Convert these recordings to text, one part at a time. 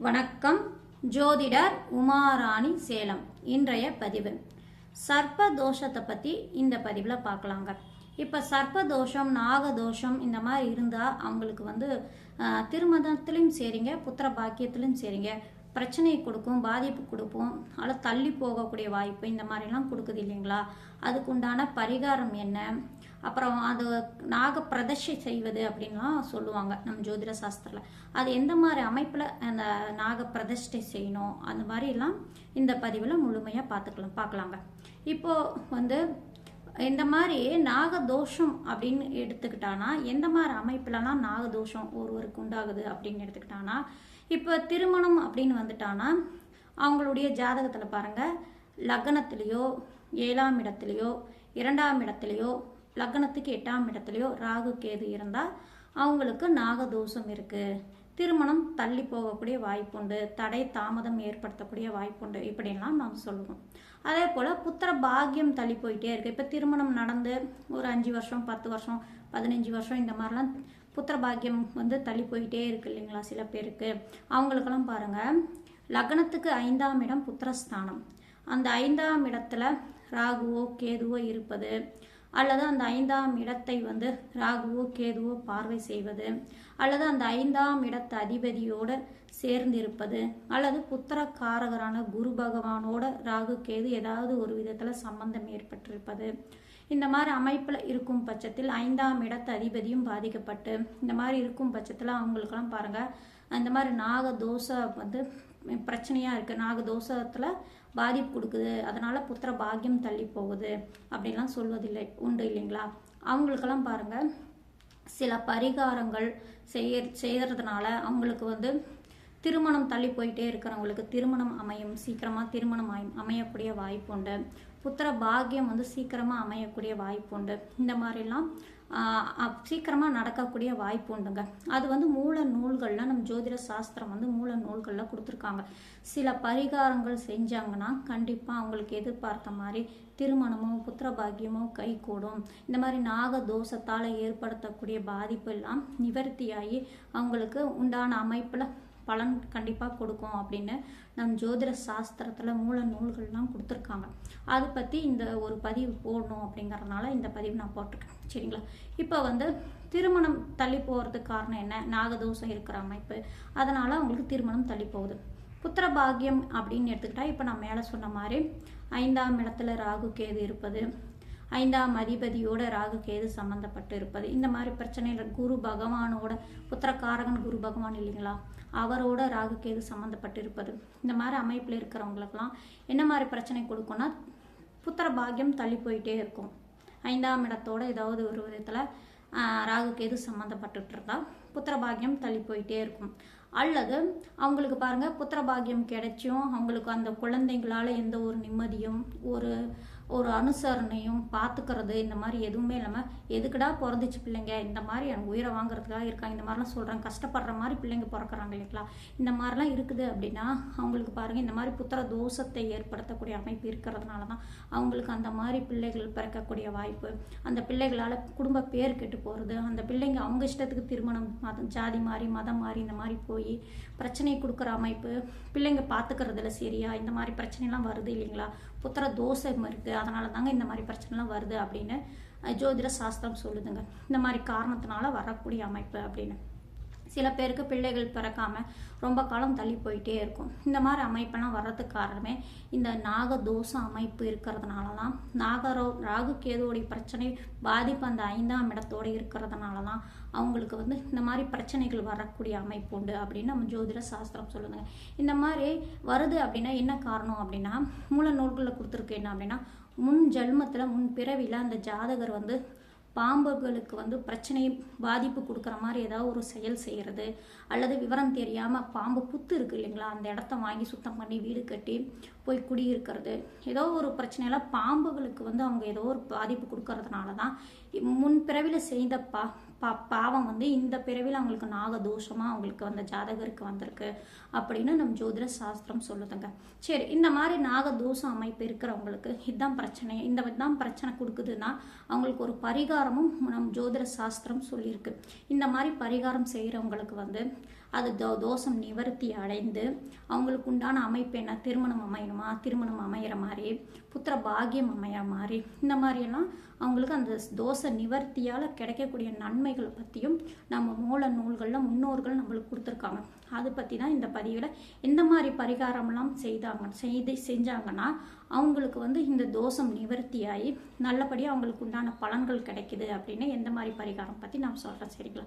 வணக்கம். ஜோதிடர் உமாராணி சேலம். இன்றைய பதிவு. சர்ப்ப தோஷத்தை பற்றி இந்த பதிவில் பார்க்கலாங்க. இப்போ சர்ப்ப தோஷம் நாக தோஷம் இந்த மாதிரி இருந்தால் அவங்களுக்கு வந்து ஆஹ், சரிங்க புத்திர பாக்கியத்திலையும் சரிங்க. பிரச்சனையை கொடுக்கும் பாதிப்பு கொடுப்போம். அதில் தள்ளி போகக்கூடிய வாய்ப்பு இந்த மாதிரிலாம் கொடுக்குது இல்லைங்களா? அதுக்குண்டான பரிகாரம் என்ன? அப்புறம் அது நாக பிரதர்ஷை செய்வது அப்படின்லாம் சொல்லுவாங்க நம்ம ஜோதிட சாஸ்திரத்தில். அது எந்த மாதிரி அமைப்பில் அந்த நாக பிரதிஷ்டை செய்யணும்? அந்த மாதிரிலாம் இந்த பதிவில் முழுமையாக பார்த்துக்கலாம் பார்க்கலாங்க. இப்போ வந்து இந்த மாதிரி நாகதோஷம் அப்படின்னு எடுத்துக்கிட்டானா எந்த மாதிரி அமைப்புலலாம் நாகதோஷம் ஒருவருக்கு உண்டாகுது அப்படின்னு எடுத்துக்கிட்டானா இப்போ திருமணம் அப்படின்னு வந்துட்டானா அவங்களுடைய ஜாதகத்தில் பாருங்கள் லக்னத்திலேயோ ஏழாம் இடத்துலையோ இரண்டாம் இடத்துலையோ லக்னத்துக்கு எட்டாம் இடத்துலையோ ராகு கேது இருந்தால் அவங்களுக்கு நாகதோஷம் இருக்குது திருமணம் தள்ளி போகக்கூடிய வாய்ப்புண்டு. தடை தாமதம் ஏற்படுத்தக்கூடிய வாய்ப்புண்டு. இப்படிலாம் நாம் சொல்லுவோம். அதே போல் புத்திர பாக்கியம் தள்ளி போயிட்டே இருக்குது இப்போ திருமணம் நடந்து ஒரு அஞ்சு வருஷம் பத்து வருஷம் பதினஞ்சு வருஷம் இந்த மாதிரிலாம் புத்திர பாக்கியம் வந்து தள்ளி போயிட்டே இருக்கு இல்லைங்களா சில பேருக்கு. அவங்களுக்கெல்லாம் பாருங்க லக்னத்துக்கு ஐந்தாம் இடம் புத்திரஸ்தானம். அந்த ஐந்தாம் இடத்துல ராகுவோ கேதுவோ இருப்பது அல்லது அந்த ஐந்தாம் இடத்தை வந்து ராகுவோ கேதுவோ பார்வை செய்வது அல்லது அந்த ஐந்தாம் இடத்து அதிபதியோடு சேர்ந்திருப்பது அல்லது புத்திரக்காரகரான குரு பகவானோட ராகு கேது ஏதாவது ஒரு விதத்தில் சம்பந்தம் ஏற்பட்டிருப்பது. இந்த மாதிரி அமைப்பில் இருக்கும் பட்சத்தில் ஐந்தாம் இடத்து அதிபதியும் பாதிக்கப்பட்டு இந்த மாதிரி இருக்கும் பட்சத்தில் அவங்களுக்கெல்லாம் பாருங்கள் இந்த மாதிரி நாக தோசை வந்து பிரச்சனையாக இருக்குது நாக தோஷத்தில் பாதிப்பு கொடுக்குது அதனால் புத்திர பாக்கியம் தள்ளி போகுது அப்படிலாம் சொல்வதில்லை உண்டு இல்லைங்களா? அவங்களுக்கெல்லாம் பாருங்கள் சில பரிகாரங்கள் செய்ய செய்கிறதுனால அவங்களுக்கு வந்து திருமணம் தள்ளி போயிட்டே இருக்கிறவங்களுக்கு திருமணம் அமையும் சீக்கிரமாக திருமணம் ஆயும் அமையக்கூடிய வாய்ப்புண்டு புத்திர பாக்கியம் வந்து சீக்கிரமாக அமையக்கூடிய வாய்ப்பு உண்டு. இந்த மாதிரிலாம் சீக்கிரமாக நடக்கக்கூடிய வாய்ப்பு உண்டுங்க. அது வந்து மூல நூல்களில் நம்ம ஜோதிட சாஸ்திரம் வந்து மூல நூல்களில் கொடுத்துருக்காங்க. சில பரிகாரங்கள் செஞ்சாங்கன்னா கண்டிப்பாக அவங்களுக்கு எதிர்பார்த்த மாதிரி திருமணமோ புத்திர பாக்கியமோ கைகூடும். இந்த மாதிரி நாக தோஷத்தால் ஏற்படுத்தக்கூடிய பாதிப்பு எல்லாம் நிவர்த்தியாகி அவங்களுக்கு உண்டான அமைப்பில் பலன் கண்டிப்பாக கொடுக்கும் அப்படின்னு நம் ஜோதிட சாஸ்திரத்தில் மூல நூல்கள்லாம் கொடுத்துருக்காங்க. அதை பற்றி இந்த ஒரு பதிவு போடணும் அப்படிங்கறதுனால இந்த பதிவு நான் போட்டிருக்கேன். சரிங்களா? இப்போ வந்து திருமணம் தள்ளி போகிறதுக்கு காரணம் என்ன? நாகதோஷம் இருக்கிற அமைப்பு. அதனால் அவங்களுக்கு திருமணம் தள்ளி போகுது. புத்திர பாக்கியம் அப்படின்னு எடுத்துக்கிட்டால் இப்போ நான் மேலே சொன்ன மாதிரி ஐந்தாம் இடத்துல ராகு கேது இருப்பது ஐந்தாம் அதிபதியோட ராகு கேது சம்மந்தப்பட்டு இருப்பது. இந்த மாதிரி பிரச்சனையில் குரு பகவானோட புத்திரக்காரகன் குரு பகவான் இல்லைங்களா? அவரோட ராகு கேது சம்மந்தப்பட்டு இருப்பது. இந்த மாதிரி அமைப்பில் இருக்கிறவங்களுக்கெல்லாம் என்ன மாதிரி பிரச்சனை கொடுக்கும்னா புத்திர பாக்கியம் தள்ளி போயிட்டே இருக்கும். ஐந்தாம் இடத்தோட ஏதாவது ஒரு விதத்தில் ராகு கேது சம்மந்தப்பட்டுட்டு இருந்தா புத்திர பாக்கியம் தள்ளி போயிட்டே இருக்கும். அல்லது அவங்களுக்கு பாருங்கள் புத்திர பாக்கியம் கிடைச்சும் அவங்களுக்கு அந்த குழந்தைங்களால் எந்த ஒரு நிம்மதியும் ஒரு ஒரு அனுசரணையும் பார்த்துக்கிறது இந்த மாதிரி எதுவுமே இல்லாமல் எதுக்குடா பிறந்துச்சு பிள்ளைங்க? இந்த மாதிரி எனக்கு உயிரை வாங்குறதுக்காக இருக்காங்க. இந்த மாதிரிலாம் சொல்கிறாங்க கஷ்டப்படுற மாதிரி பிள்ளைங்க பிறக்கிறாங்க இல்லைங்களா? இந்த மாதிரிலாம் இருக்குது அப்படின்னா அவங்களுக்கு பாருங்கள் இந்த மாதிரி புத்திர தோஷத்தை ஏற்படுத்தக்கூடிய அமைப்பு இருக்கிறதுனால தான் அவங்களுக்கு அந்த மாதிரி பிள்ளைகள் பிறக்கக்கூடிய வாய்ப்பு. அந்த பிள்ளைகளால் குடும்ப பேர் கெட்டு போகிறது அந்த பிள்ளைங்க அவங்க இஷ்டத்துக்கு திருமணம் மதம் ஜாதி மாறி மதம் மாறி இந்த மாதிரி போய் பிரச்சனையை கொடுக்குற அமைப்பு பிள்ளைங்க பார்த்துக்கிறதுல சரியா இந்த மாதிரி பிரச்சனைலாம் வருது இல்லைங்களா? புத்திர தோஷம் இருக்குது அதனால தாங்க இந்த மாதிரி பிரச்சனைலாம் வருது அப்படின்னு ஜோதிட சாஸ்திரம் சொல்லுதுங்க. இந்த மாதிரி காரணத்தினால வரக்கூடிய அமைப்பு அப்படின்னு. சில பேருக்கு பிள்ளைகள் பிறக்காம ரொம்ப காலம் தள்ளி போயிட்டே இருக்கும். இந்த மாதிரி அமைப்பெல்லாம் வர்றதுக்கு காரணமே இந்த நாக நாகதோஷ அமைப்பு இருக்கிறதுனால தான் நாகரோ ராகு கேதுவோடைய பிரச்சனை பாதிப்பு அந்த ஐந்தாம் இடத்தோட இருக்கிறதுனால தான் அவங்களுக்கு வந்து இந்த மாதிரி பிரச்சனைகள் வரக்கூடிய அமைப்பு உண்டு அப்படின்னு நம்ம ஜோதிட சாஸ்திரம் சொல்லுங்க இந்த மாதிரி வருது அப்படின்னா என்ன காரணம் அப்படின்னா மூல நூல்களில் கொடுத்துருக்கு என்ன அப்படின்னா முன் ஜென்மத்தில் முன் பிறவியில் அந்த ஜாதகர் வந்து பாம்புகளுக்கு வந்து பிரச்சனை பாதிப்பு கொடுக்குற மாதிரி ஏதாவது ஒரு செயல் செய்கிறது அல்லது விவரம் தெரியாமல் பாம்பு புத்து இருக்கு இல்லைங்களா அந்த இடத்த வாங்கி சுத்தம் பண்ணி வீடு கட்டி போய் குடியிருக்கிறது. ஏதோ ஒரு பிரச்சனையில் பாம்புகளுக்கு வந்து அவங்க ஏதோ ஒரு பாதிப்பு கொடுக்கறதுனால தான் முன் பிறவியில் செய்த பா பா பாவம் வந்து இந்த பிறவியில் அவங்களுக்கு நாகதோஷமாக அவங்களுக்கு அந்த ஜாதகருக்கு வந்திருக்கு அப்படின்னு நம்ம ஜோதிட சாஸ்திரம் சொல்லுதுங்க. சரி இந்த மாதிரி நாகதோஷ அமைப்பு இருக்கிறவங்களுக்கு இதுதான் பிரச்சனை. இந்த தான் பிரச்சனை கொடுக்குதுன்னா அவங்களுக்கு ஒரு பரிகாரமும் நம் ஜோதிட சாஸ்திரம் சொல்லியிருக்கு. இந்த மாதிரி பரிகாரம் செய்கிறவங்களுக்கு வந்து அது தோ தோஷம் நிவர்த்தி அடைந்து அவங்களுக்கு உண்டான அமைப்பு என்ன? திருமணம் அமையணுமா? திருமணம் அமையிற மாதிரி புத்திர பாகியம் அமையிற மாதிரி இந்த மாதிரியெல்லாம் அவங்களுக்கு அந்த தோஷ நிவர்த்தியால் கிடைக்கக்கூடிய நன்மைகளை பற்றியும் நம்ம மூல நூல்களில் முன்னோர்கள் நம்மளுக்கு கொடுத்துருக்காங்க. அதை பற்றி தான் இந்த பதிவில் எந்த மாதிரி பரிகாரம்லாம் செய்தாங்க செய்து செஞ்சாங்கன்னா அவங்களுக்கு வந்து இந்த தோஷம் நிவர்த்தியாகி நல்லபடியாக அவங்களுக்கு உண்டான பலன்கள் கிடைக்குது அப்படின்னு எந்த மாதிரி பரிகாரம் பற்றி நான் சொல்கிறேன் சரிங்களா?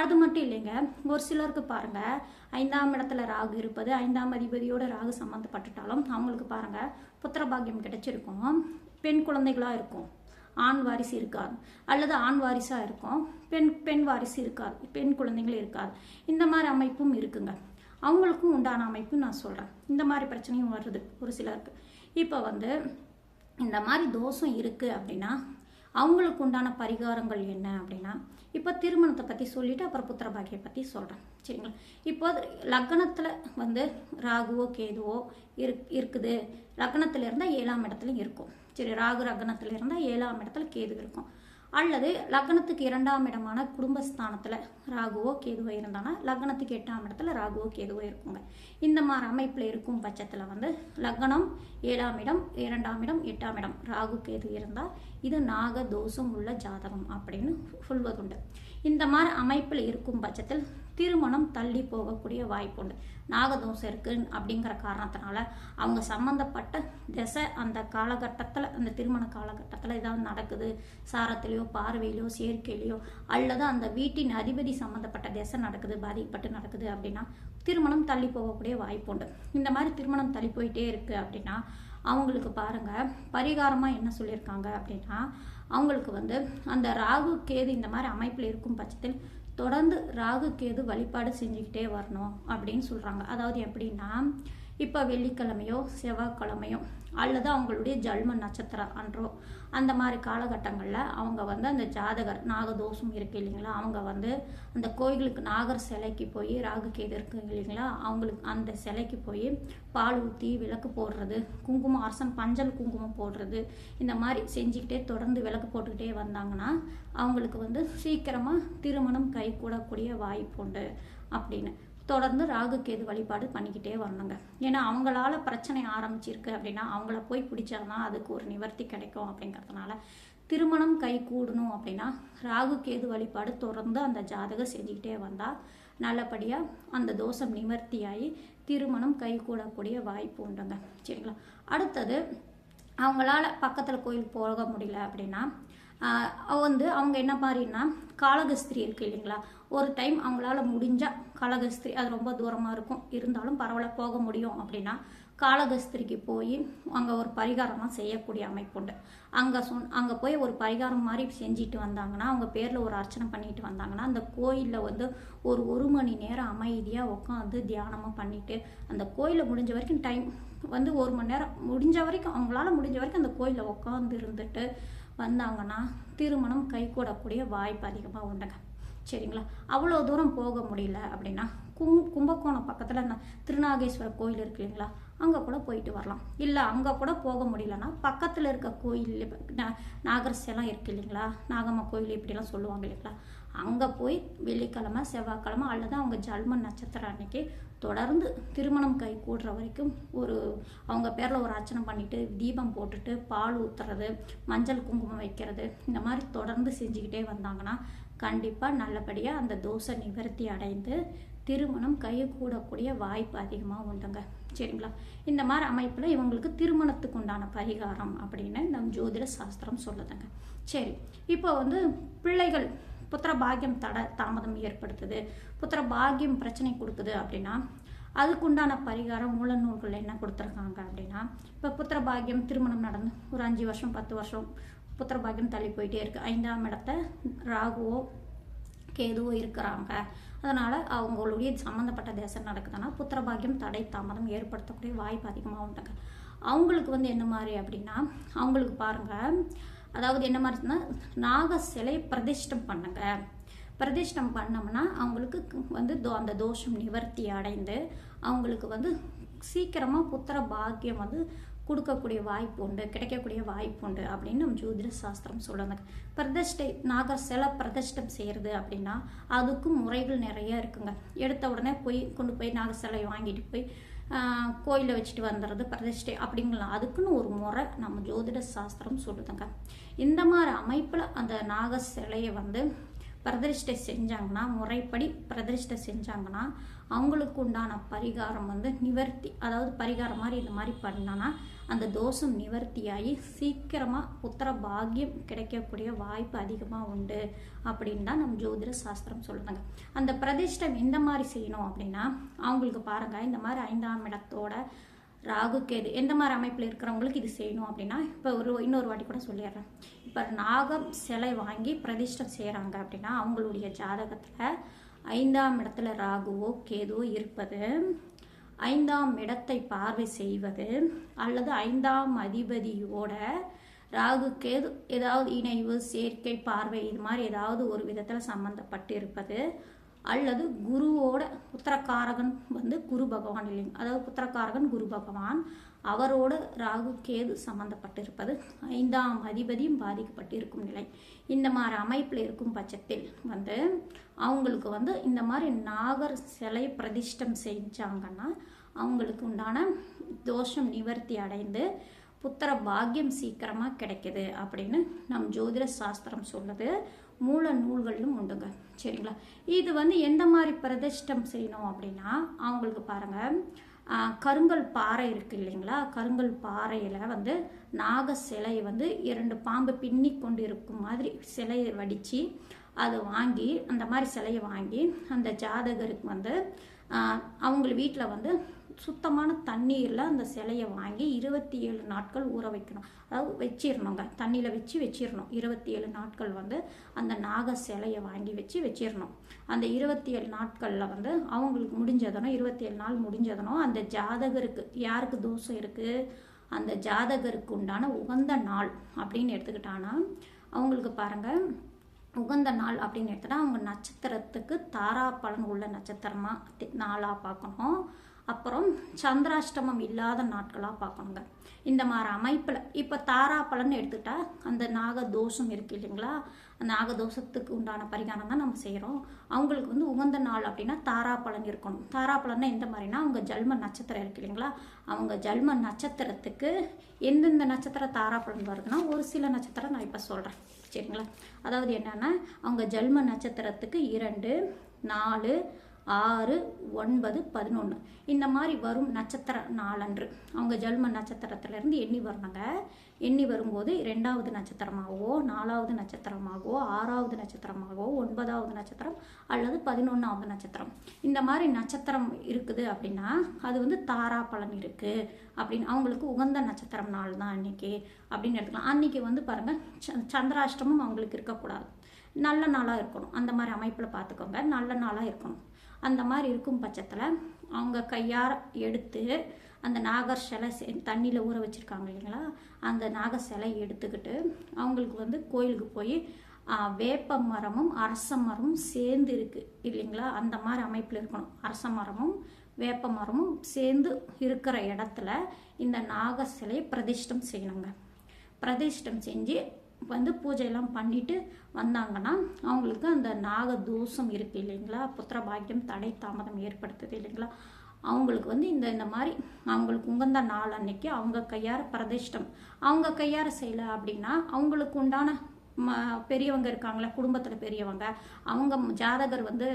அது மட்டும் இல்லைங்க. ஒரு சிலருக்கு பாருங்கள் ஐந்தாம் இடத்துல ராகு இருப்பது ஐந்தாம் அதிபதியோட ராகு சம்மந்தப்பட்டுட்டாலும் அவங்களுக்கு பாருங்கள் புத்திரபாகியம் கிடைச்சிருக்கும். பெண் குழந்தைகளாக இருக்கும். ஆண் வாரிசு இருக்காது. அல்லது ஆண் வாரிசாக இருக்கும். பெண் பெண் வாரிசு இருக்காது. பெண் குழந்தைங்களும் இருக்காது. இந்த மாதிரி அமைப்பும் இருக்குங்க. அவங்களுக்கும் உண்டான அமைப்பு நான் சொல்கிறேன் இந்த மாதிரி பிரச்சனையும் வருது ஒரு சிலருக்கு. இப்போ வந்து இந்த மாதிரி தோஷம் இருக்குது அப்படின்னா அவங்களுக்கு உண்டான பரிகாரங்கள் என்ன அப்படின்னா இப்போ திருமணத்தை பற்றி சொல்லிவிட்டு அப்புறம் புத்திர பாக்கியை பற்றி சொல்கிறேன் சரிங்களா? இப்போ லக்னத்தில் வந்து ராகுவோ கேதுவோ இரு இருக்குது. லக்னத்தில் இருந்தால் ஏழாம் இடத்துல இருக்கும். சரி ராகு லக்னத்தில் இருந்தால் ஏழாம் இடத்துல கேது இருக்கும். அல்லது லக்னத்துக்கு இரண்டாம் இடமான குடும்பஸ்தானத்தில் ராகுவோ கேதுவோ இருந்தானா லக்னத்துக்கு எட்டாம் இடத்துல ராகுவோ கேதுவோ இருக்குங்க. இந்த மாதிரி அமைப்பில் இருக்கும் பட்சத்தில் வந்து லக்னம் ஏழாம் இடம் இரண்டாம் இடம் எட்டாம் இடம் ராகு கேது இருந்தால் இது நாக தோஷம் உள்ள ஜாதகம் அப்படின்னு சொல்வதுண்டு. இந்த மாதிரி அமைப்பில் இருக்கும் பட்சத்தில் திருமணம் தள்ளி போகக்கூடிய வாய்ப்பு உண்டு. நாகதோஷம் இருக்கு அப்படிங்கிற காரணத்தினால அவங்க சம்மந்தப்பட்ட திசை அந்த காலகட்டத்தில் அந்த திருமண காலகட்டத்தில் ஏதாவது நடக்குது. சாரத்திலையோ பார்வையிலையோ சேர்க்கையிலையோ அல்லது அந்த வீட்டின் அதிபதி சம்மந்தப்பட்ட திசை நடக்குது பாதிக்கப்பட்டு நடக்குது அப்படின்னா திருமணம் தள்ளி போகக்கூடிய வாய்ப்பு உண்டு. இந்த மாதிரி திருமணம் தள்ளி போயிட்டே இருக்குது அப்படின்னா அவங்களுக்கு பாருங்கள் பரிகாரமாக என்ன சொல்லியிருக்காங்க அப்படின்னா அவங்களுக்கு வந்து அந்த ராகு கேது இந்த மாதிரி அமைப்பில் இருக்கும் பட்சத்தில் தொடர்ந்து ராகு கேது வழிபாடு செஞ்சுக்கிட்டே வரணும் அப்படின்னு சொல்கிறாங்க அதாவது எப்படின்னா இப்போ வெள்ளிக்கிழமையோ செவ்வாய்க்கிழமையோ அல்லது அவங்களுடைய ஜல்ம நட்சத்திரம் அன்றோ அந்த மாதிரி காலகட்டங்களில் அவங்க வந்து அந்த ஜாதகர் நாகதோஷம் இருக்கு இல்லைங்களா? அவங்க வந்து அந்த கோயிலுக்கு நாகர் சிலைக்கு போய் ராகு கேது இருக்கு இல்லைங்களா? அவங்களுக்கு அந்த சிலைக்கு போய் பால் ஊற்றி விளக்கு போடுறது குங்குமம் அரசன் பஞ்சல் குங்குமம் போடுறது இந்த மாதிரி செஞ்சுக்கிட்டே தொடர்ந்து விளக்கு போட்டுக்கிட்டே வந்தாங்கன்னா அவங்களுக்கு வந்து சீக்கிரமாக திருமணம் கை கூடக்கூடிய வாய்ப்பு உண்டு அப்படின்னு. தொடர்ந்து ராகு கேது வழிபாடு பண்ணிக்கிட்டே வரணுங்க. ஏன்னா அவங்களால பிரச்சனை ஆரம்பிச்சிருக்கு அப்படின்னா அவங்கள போய் பிடிச்சாதான் அதுக்கு ஒரு நிவர்த்தி கிடைக்கும் அப்படிங்கிறதுனால திருமணம் கை கூடணும் அப்படின்னா ராகு கேது வழிபாடு தொடர்ந்து அந்த ஜாதகம் செஞ்சுக்கிட்டே வந்தால் நல்லபடியாக அந்த தோஷம் நிவர்த்தியாகி திருமணம் கை கூடக்கூடிய வாய்ப்பு உண்டுங்க. சரிங்களா? அடுத்தது அவங்களால பக்கத்தில் கோயில் போக முடியல அப்படின்னா வந்து அவங்க என்ன மாதிரின்னா காளகஸ்திரி இருக்கு இல்லைங்களா? ஒரு டைம் அவங்களால முடிஞ்சா காளகஸ்திரி அது ரொம்ப தூரமாக இருக்கும். இருந்தாலும் பரவாயில்ல போக முடியும் அப்படின்னா காளகஸ்திரிக்கு போய் அங்கே ஒரு பரிகாரமாக செய்யக்கூடிய அமைப்பு உண்டு. அங்கே சொன் அங்கே போய் ஒரு பரிகாரம் மாதிரி செஞ்சுட்டு வந்தாங்கன்னா அவங்க பேரில் ஒரு அர்ச்சனை பண்ணிட்டு வந்தாங்கன்னா அந்த கோயிலில் வந்து ஒரு ஒரு மணி நேரம் அமைதியாக உட்காந்து தியானமாக பண்ணிட்டு அந்த கோயிலில் முடிஞ்ச வரைக்கும் டைம் வந்து ஒரு மணி நேரம் முடிஞ்ச வரைக்கும் அவங்களால முடிஞ்ச வரைக்கும் அந்த கோயிலில் உட்காந்து இருந்துட்டு வந்தாங்கன்னா திருமணம் கைகூடக்கூடிய வாய்ப்பு அதிகமாக உண்டுங்க. சரிங்களா? அவ்வளோ தூரம் போக முடியல அப்படின்னா கும் கும்பகோணம் பக்கத்தில் திருநாகேஸ்வரர் கோயில் இருக்கு இல்லைங்களா? அங்கே கூட போயிட்டு வரலாம். இல்லை அங்கே கூட போக முடியலன்னா பக்கத்தில் இருக்க கோயில் நாகரசெல்லாம் இருக்கு இல்லைங்களா? நாகம்மா கோயில் இப்படிலாம் சொல்லுவாங்க இல்லைங்களா? அங்கே போய் வெள்ளிக்கிழமை செவ்வாய்க்கிழமை அல்லது அவங்க ஜல்ம நட்சத்திரம் அன்னைக்கு தொடர்ந்து திருமணம் கை கூடுற வரைக்கும் ஒரு அவங்க பேரில் ஒரு அர்ச்சனை பண்ணிட்டு தீபம் போட்டுட்டு பால் ஊற்றுறது மஞ்சள் குங்குமம் வைக்கிறது இந்த மாதிரி தொடர்ந்து செஞ்சுக்கிட்டே வந்தாங்கன்னா கண்டிப்பாக நல்லபடியாக அந்த தோசை நிவர்த்தி அடைந்து திருமணம் கை கூடக்கூடிய வாய்ப்பு அதிகமாக உண்டுங்க. சரிங்களா? இந்த மாதிரி அமைப்பில் இவங்களுக்கு திருமணத்துக்கு உண்டான பரிகாரம் அப்படின்னு நம் ஜோதிட சாஸ்திரம் சொல்லுதுங்க. சரி இப்போ வந்து பிள்ளைகள் புத்திர பாக்கியம் தட தாமதம் ஏற்படுத்துது. புத்திர பாக்கியம் பிரச்சனை கொடுக்குது அப்படின்னா அதுக்குண்டான பரிகாரம் மூல நூல்கள் என்ன கொடுத்துருக்காங்க அப்படின்னா இப்போ புத்திர பாக்கியம் திருமணம் நடந்து ஒரு அஞ்சு வருஷம் பத்து வருஷம் புத்திர பாக்கியம் தள்ளி போயிட்டே இருக்கு. ஐந்தாம் இடத்த ராகுவோ கேதுவோ இருக்கிறாங்க. அதனால் அவங்களுடைய சம்மந்தப்பட்ட தேசம் நடக்குதுன்னா புத்திரபாகியம் தடை தாமதம் ஏற்படுத்தக்கூடிய வாய்ப்பு அதிகமாக உண்டுங்க. அவங்களுக்கு வந்து என்ன மாதிரி அப்படின்னா அவங்களுக்கு பாருங்கள் அதாவது என்ன மாதிரினா நாக சிலை பிரதிஷ்டம் பண்ணுங்க. பிரதிஷ்டம் பண்ணோம்னா அவங்களுக்கு வந்து தோ- அந்த தோஷம் நிவர்த்தி அடைந்து அவங்களுக்கு வந்து சீக்கிரமாக புத்திர பாக்கியம் வந்து கொடுக்கக்கூடிய வாய்ப்பு உண்டு கிடைக்கக்கூடிய வாய்ப்பு உண்டு அப்படின்னு நம்ம ஜோதிட சாஸ்திரம் சொல்லுங்க பிரதிஷ்டை நாக சிலை பிரதிஷ்டம் செய்கிறது அப்படின்னா அதுக்கும் முறைகள் நிறைய இருக்குங்க. எடுத்த உடனே போய் கொண்டு போய் நாக சிலையை வாங்கிட்டு போய் கோயிலில் வச்சுட்டு வந்துடுறது பிரதிஷ்டை அப்படிங்கலாம். அதுக்குன்னு ஒரு முறை நம்ம ஜோதிட சாஸ்திரம் சொல்லுதுங்க. இந்த மாதிரி அமைப்பில் அந்த நாக சிலையை வந்து பிரதிஷ்டை செஞ்சாங்கன்னா முறைப்படி பிரதிஷ்டை செஞ்சாங்கன்னா அவங்களுக்கு உண்டான பரிகாரம் வந்து நிவர்த்தி அதாவது பரிகாரம் மாதிரி இந்த மாதிரி பண்ணோன்னா அந்த தோஷம் நிவர்த்தியாகி சீக்கிரமாக புத்திர பாக்கியம் கிடைக்கக்கூடிய வாய்ப்பு அதிகமாக உண்டு அப்படின்னு தான் நம்ம ஜோதிட சாஸ்திரம் சொல்கிறாங்க அந்த பிரதிஷ்டம் எந்த மாதிரி செய்யணும் அப்படின்னா அவங்களுக்கு பாருங்கள் இந்த மாதிரி ஐந்தாம் இடத்தோட ராகு கேது எந்த மாதிரி அமைப்பில் இருக்கிறவங்களுக்கு இது செய்யணும் அப்படின்னா இப்போ ஒரு இன்னொரு வாட்டி கூட சொல்லிடுறேன். இப்போ நாகம் சிலை வாங்கி பிரதிஷ்டம் செய்கிறாங்க அப்படின்னா அவங்களுடைய ஜாதகத்தில் ஐந்தாம் இடத்துல ராகுவோ கேதுவோ இருப்பது ஐந்தாம் இடத்தை பார்வை செய்வது அல்லது ஐந்தாம் அதிபதியோட ராகு கேது ஏதாவது இணைவு சேர்க்கை பார்வை இது மாதிரி ஏதாவது ஒரு விதத்தில் சம்மந்தப்பட்டு இருப்பது அல்லது குருவோட புத்திரக்காரகன் வந்து குரு பகவான் இல்லைங்க. அதாவது புத்திரக்காரகன் குரு பகவான். அவரோட ராகு கேது சம்பந்தப்பட்டிருப்பது ஐந்தாம் அதிபதியும் பாதிக்கப்பட்டிருக்கும் நிலை. இந்த மாதிரி அமைப்பில் இருக்கும் பட்சத்தில் வந்து அவங்களுக்கு வந்து இந்த மாதிரி நாகர் சிலை பிரதிஷ்டம் செஞ்சாங்கன்னா அவங்களுக்கு உண்டான தோஷம் நிவர்த்தி அடைந்து புத்திர பாக்கியம் சீக்கிரமாக கிடைக்குது அப்படின்னு நம் ஜோதிட சாஸ்திரம் சொல்லுது. மூல நூல்களிலும் உண்டுங்க. சரிங்களா? இது வந்து எந்த மாதிரி பிரதிஷ்டம் செய்யணும் அப்படின்னா அவங்களுக்கு பாருங்கள் கருங்கல் பாறை இருக்குது இல்லைங்களா? கருங்கல் பாறையில் வந்து நாக சிலை வந்து இரண்டு பாம்பு பின்னி கொண்டு இருக்கும் மாதிரி சிலையை வடித்து அதை வாங்கி அந்த மாதிரி சிலையை வாங்கி அந்த ஜாதகருக்கு வந்து அவங்க வீட்டில் வந்து சுத்தமான தண்ணீரில் அந்த சிலையை வாங்கி இருபத்தி ஏழு நாட்கள் ஊற வைக்கணும். அதாவது வச்சிடணுங்க தண்ணியில் வச்சு வச்சிடணும் இருபத்தி ஏழு நாட்கள் வந்து அந்த நாக சிலையை வாங்கி வச்சு வச்சிடணும் அந்த இருபத்தி ஏழு நாட்களில் வந்து அவங்களுக்கு முடிஞ்சதனோ இருபத்தி ஏழு நாள் முடிஞ்சதனோ அந்த ஜாதகருக்கு யாருக்கு தோஷம் இருக்குது அந்த ஜாதகருக்கு உண்டான உகந்த நாள் அப்படின்னு எடுத்துக்கிட்டான்னா அவங்களுக்கு பாருங்கள் உகந்த நாள் அப்படின்னு எடுத்துட்டா அவங்க நட்சத்திரத்துக்கு தாரா பலன் உள்ள நட்சத்திரமாக நாளாக பார்க்கணும். அப்புறம் சந்திராஷ்டமம் இல்லாத நாட்களாக பார்க்கணுங்க இந்த மாதிரி அமைப்பில் இப்போ தாரா எடுத்துக்கிட்டால் அந்த நாக தோஷம் இருக்கு இல்லைங்களா? அந்த நாக தோஷத்துக்கு உண்டான பரிகாரம் தான் நம்ம செய்கிறோம் அவங்களுக்கு வந்து உகந்த நாள் அப்படின்னா தாராப்பழம் இருக்கணும். தாராப்பழம்னா எந்த மாதிரினா அவங்க ஜல்ம நட்சத்திரம் இருக்கு இல்லைங்களா? அவங்க ஜல்ம நட்சத்திரத்துக்கு எந்தெந்த நட்சத்திர தாராப்பழம் வருதுன்னா ஒரு சில நட்சத்திரம் நான் இப்போ சொல்கிறேன் சரிங்களா? அதாவது என்னென்னா அவங்க ஜல்ம நட்சத்திரத்துக்கு இரண்டு நாலு ஆறு ஒன்பது பதினொன்று இந்த மாதிரி வரும் நட்சத்திர நாளன்று. அவங்க ஜல்ம நட்சத்திரத்திலேருந்து எண்ணி வரணுங்க. எண்ணி வரும்போது ரெண்டாவது நட்சத்திரமாகவோ நாலாவது நட்சத்திரமாகவோ ஆறாவது நட்சத்திரமாகவோ ஒன்பதாவது நட்சத்திரம் அல்லது பதினொன்றாவது நட்சத்திரம். இந்த மாதிரி நட்சத்திரம் இருக்குது அப்படின்னா அது வந்து தாரா பலன் இருக்குது அப்படின்னு அவங்களுக்கு உகந்த நட்சத்திரம் நாள் தான் அன்னைக்கு அப்படின்னு எடுத்துக்கலாம். அன்னைக்கு வந்து பாருங்கள் சந்திராஷ்டமம் அவங்களுக்கு இருக்கக்கூடாது. நல்ல நாளாக இருக்கணும். அந்த மாதிரி அமைப்பில் பார்த்துக்கோங்க நல்ல நாளாக இருக்கணும். அந்த மாதிரி இருக்கும் பட்சத்தில் அவங்க கையார எடுத்து அந்த நாகர் சிலை தண்ணியில் ஊற வச்சுருக்காங்க இல்லைங்களா? அந்த நாகர் சிலை எடுத்துக்கிட்டு அவங்களுக்கு வந்து கோயிலுக்கு போய் வேப்ப மரமும் அரச மரமும் சேர்ந்து இருக்குது இல்லைங்களா? அந்த மாதிரி அமைப்பில் இருக்கணும். அரச மரமும் வேப்ப மரமும் சேர்ந்து இருக்கிற இடத்துல இந்த நாக சிலையை பிரதிஷ்டம் செய்யணுங்க. பிரதிஷ்டம் செஞ்சு வந்து பூஜையெல்லாம் பண்ணிட்டு வந்தாங்கன்னா அவங்களுக்கு அந்த நாக தோஷம் இருக்குது இல்லைங்களா? புத்திர பாக்கியம் தடை தாமதம் ஏற்படுத்துது இல்லைங்களா? அவங்களுக்கு வந்து இந்த இந்த மாதிரி அவங்களுக்கு உகந்த நாள் அன்னைக்கு அவங்க கையார பிரதிஷ்டம். அவங்க கையார செய்யலை அப்படின்னா அவங்களுக்கு உண்டான ம பெரியவங்க இருக்காங்களே குடும்பத்தில் பெரியவங்க அவங்க ஜாதகர் வந்து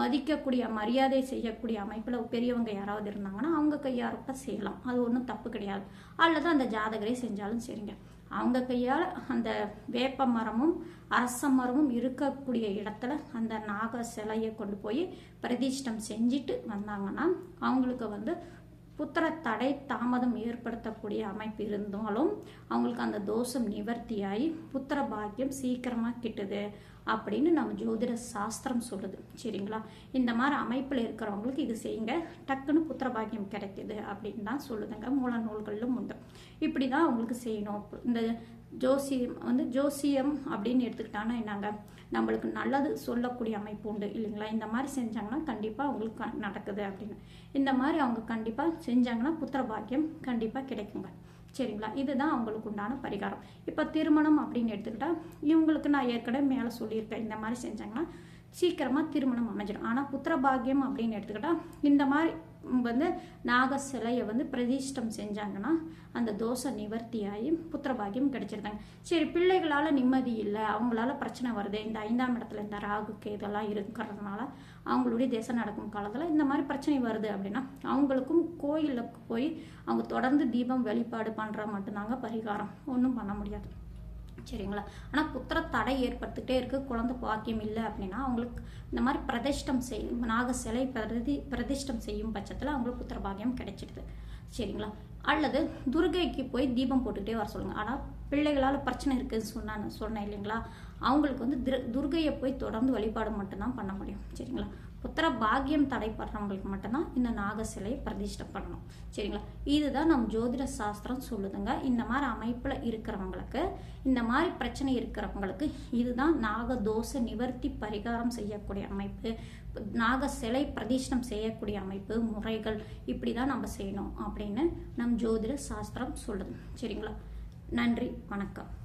மதிக்கக்கூடிய மரியாதை செய்யக்கூடிய அமைப்பில் பெரியவங்க யாராவது இருந்தாங்கன்னா அவங்க கையாரப்ப செய்யலாம். அது ஒன்றும் தப்பு கிடையாது. அல்லது அந்த ஜாதகரே செஞ்சாலும் சரிங்க. அவங்க கையால் அந்த வேப்ப மரமும் அரச மரமும் இருக்கக்கூடிய இடத்துல அந்த நாக சிலையை கொண்டு போய் பிரதிஷ்டம் செஞ்சுட்டு வந்தாங்கன்னா அவங்களுக்கு வந்து புத்திர தடை தாமதம் ஏற்படுத்தக்கூடிய அமைப்பு இருந்தாலும் அவங்களுக்கு அந்த தோஷம் நிவர்த்தியாகி புத்திர பாக்கியம் சீக்கிரமாக கிட்டுது. அப்படின்னு நம்ம ஜோதிட சாஸ்திரம் சொல்லுது. சரிங்களா? இந்த மாதிரி அமைப்பில் இருக்கிறவங்களுக்கு இது செய்யுங்க. டக்குன்னு புத்திர பாக்கியம் கிடைக்குது அப்படின்னு தான் சொல்லுதுங்க. மூல நூல்களிலும் உண்டு. இப்படி தான் அவங்களுக்கு செய்யணும். இந்த ஜோசியம் வந்து ஜோசியம் அப்படின்னு எடுத்துக்கிட்டாங்கன்னா என்னங்க? நம்மளுக்கு நல்லது சொல்லக்கூடிய அமைப்பு உண்டு இல்லைங்களா? இந்த மாதிரி செஞ்சாங்கன்னா கண்டிப்பாக அவங்களுக்கு நடக்குது அப்படின்னு. இந்த மாதிரி அவங்க கண்டிப்பாக செஞ்சாங்கன்னா புத்திர பாக்கியம் கண்டிப்பாக கிடைக்குங்க. சரிங்களா? இதுதான் அவங்களுக்கு உண்டான பரிகாரம். இப்போ திருமணம் அப்படின்னு எடுத்துக்கிட்டால் இவங்களுக்கு நான் ஏற்கனவே மேலே சொல்லியிருக்கேன். இந்த மாதிரி செஞ்சாங்கன்னா சீக்கிரமாக திருமணம் அமைஞ்சிடும். ஆனால் புத்திர பாக்கியம் அப்படின்னு எடுத்துக்கிட்டால் இந்த மாதிரி வந்து நாக சிலையை வந்து பிரதிஷ்டம் செஞ்சாங்கன்னா அந்த தோசை நிவர்த்தியாகி புத்திரபாகியம் கிடைச்சிருந்தாங்க. சரி பிள்ளைகளால் நிம்மதி இல்லை அவங்களால பிரச்சனை வருது இந்த ஐந்தாம் இடத்துல இந்த ராகுக்கு இதெல்லாம் இருக்கிறதுனால அவங்களுடைய தேசம் நடக்கும் காலத்தில் இந்த மாதிரி பிரச்சனை வருது அப்படின்னா அவங்களுக்கும் கோயிலுக்கு போய் அவங்க தொடர்ந்து தீபம் வெளிப்பாடு பண்ணுற மட்டும்தாங்க பரிகாரம். ஒன்றும் பண்ண முடியாது. சரிங்களா? ஆனால் புத்திர தடை ஏற்படுத்திக்கிட்டே இருக்குது குழந்தை பாக்கியம் இல்லை அப்படின்னா அவங்களுக்கு இந்த மாதிரி பிரதிஷ்டம் செய் நாக சிலை பிரதி பிரதிஷ்டம் செய்யும் பட்சத்தில் அவங்களுக்கு புத்திர பாக்கியம் கிடைச்சிடுது சரிங்களா? அல்லது துர்கைக்கு போய் தீபம் போட்டுக்கிட்டே வர சொல்லுங்கள் ஆனால் பிள்ளைகளால் பிரச்சனை இருக்குதுன்னு சொன்னான்னு சொன்னேன் இல்லைங்களா? அவங்களுக்கு வந்து திரு- துர்கையை போய் தொடர்ந்து வழிபாடு மட்டும்தான் பண்ண முடியும். சரிங்களா? புத்திர பாக்கியம் தடைப்படுறவங்களுக்கு மட்டும்தான் இந்த நாக சிலையை பிரதிஷ்டை பண்ணணும் சரிங்களா? இதுதான் நம் ஜோதிட சாஸ்திரம் சொல்லுதுங்க. இந்த மாதிரி அமைப்பில் இருக்கிறவங்களுக்கு இந்த மாதிரி பிரச்சனை இருக்கிறவங்களுக்கு இதுதான் நாக தோஷ நிவர்த்தி பரிகாரம் செய்யக்கூடிய அமைப்பு. நாக சிலை பிரதிஷ்டம் செய்யக்கூடிய அமைப்பு முறைகள் இப்படி தான் நம்ம செய்யணும் அப்படின்னு நம் ஜோதிட சாஸ்திரம் சொல்லுது. சரிங்களா? நன்றி வணக்கம்.